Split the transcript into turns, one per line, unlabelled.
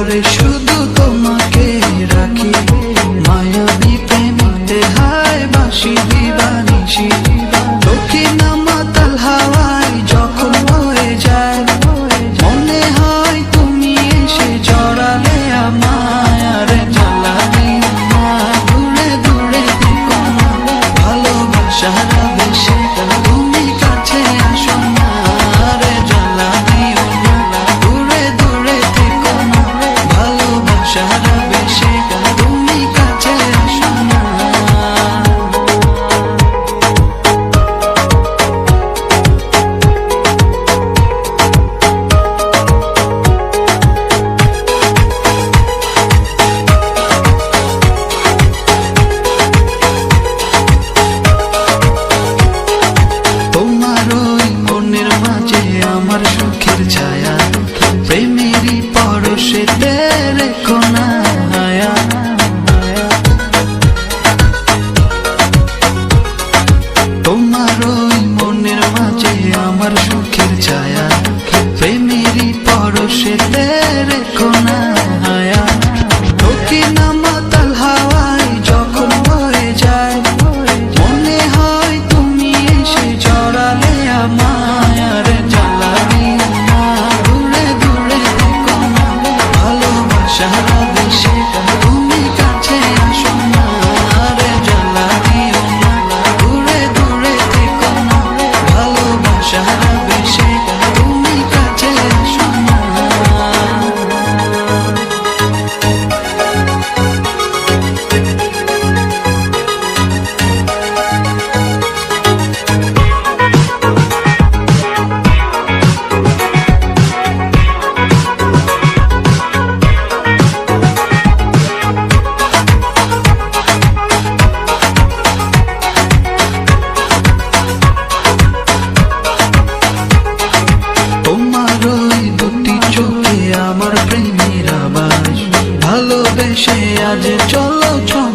ঘরে শুধু তোমাকে রাখি। মায়াবী প্রেমতে হায় বাসি আমার সুখের ছায়া প্রেমেরই পরশে রেখো না তোমার ওই মনের মাঝে আমার আমার প্রেমীরা বাস ভালোবেসে আজ চলো চলো।